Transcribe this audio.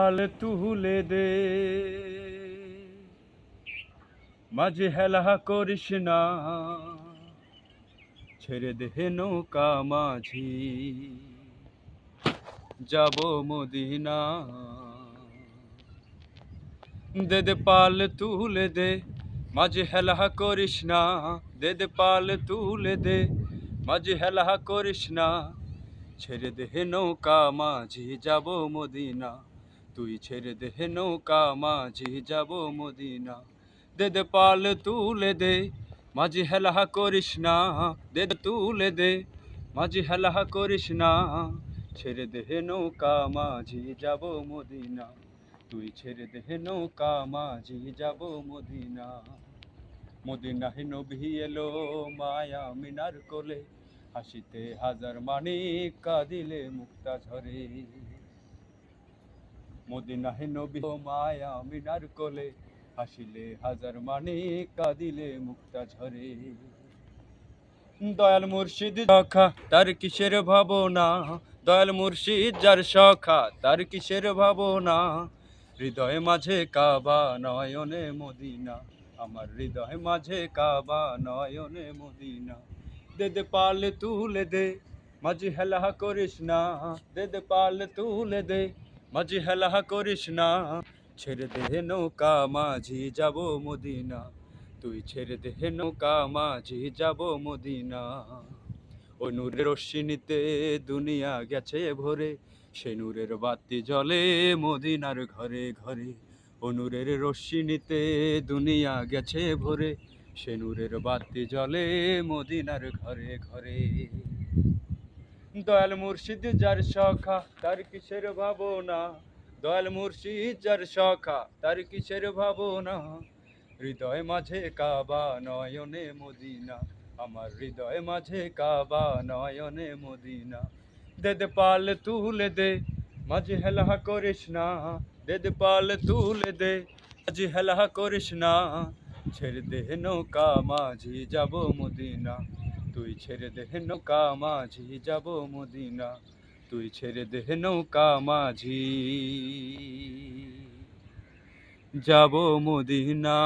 হাল তুলে দে। মাঝে হেলা করিস না। ছেড়ে দে নৌকা মাঝি। যাব মদিনা। দে দে পাল তুলে দে। মাঝে হেলা করিস না। দে দে পাল তুলে দে। মাঝে হেলা করিস না। ছেড়ে দে নৌকা মাঝি। যাব মদিনা। তুই ছেড়ে দে নৌকা, মাঝি যাব মদিনা। দে দে, পাল তুলে দে, মাঝি হেলা করিস না। দে তুলে দে, মাঝি হেলা করিস না। ছেড়ে দে নৌকা, মাঝি যাব মদিনা। তুই ছেড়ে দে নৌকা, মাঝি যাব মদিনা। মদিনা মদিনাহে নবী এলো মায়া মিনার কোলে, হাসিতে হাজার মানিক কাঁদিলে মুক্তা ঝরে মদিনাহে নবী মায়া মিনার কোলে হাসিলে হাজার মানিক কাঁদিলে মুক্তা ঝরে। দয়াল মুর্শিদ সখা, তার কিসের ভাবনা? দয়াল মুর্শিদ যার সখা, তার কিসের ভাবনা? হৃদয় মাঝে কাবা নয়নে মদিনা, আমার হৃদয় মাঝে কাবা নয়নে মদিনা। দে দে পাল তুলে দে, মাঝে হেলা করিস না দে দে পাল তুলে দে মাঝে হেলা করিস না। ছেড়ে দেহে নৌকা, মাঝি যাব মদিনা। তুই ছেড়ে দেহে নৌকা, মাঝি যাব মদিনা। ও নূরের রশ্মিনিতে দুনিয়া গেছে ভরে। সে নূরের বাতি জ্বলে মদিনার ঘরে ঘরে। ও নূরের রশ্মিনিতে দুনিয়া গেছে ভরে। সে নূরের বাতি জ্বলে মদিনার ঘরে ঘরে। দয়াল মুর্শিদ যার সখা তার কিসের ভাবনা? দয়াল মুর্শিদ যার সখা তার কিসের ভাবনা? হৃদয় মাঝে কাবা নয়নে মদিনা, আমার হৃদয় মাঝে কাবা নয়নে মদিনা। দে দে পাল তুলে দে, মাঝে হেলা করিস না। দে দে পাল তুলে দে, মাঝে হেলা করিস না। ছেড়ে দে নৌকা, মাঝি যাব মদিনা। তুই ছেড়ে দে নৌকা মাঝি যাব মদিনা। তুই ছেড়ে দে নৌকা মাঝি। যাব মদিনা।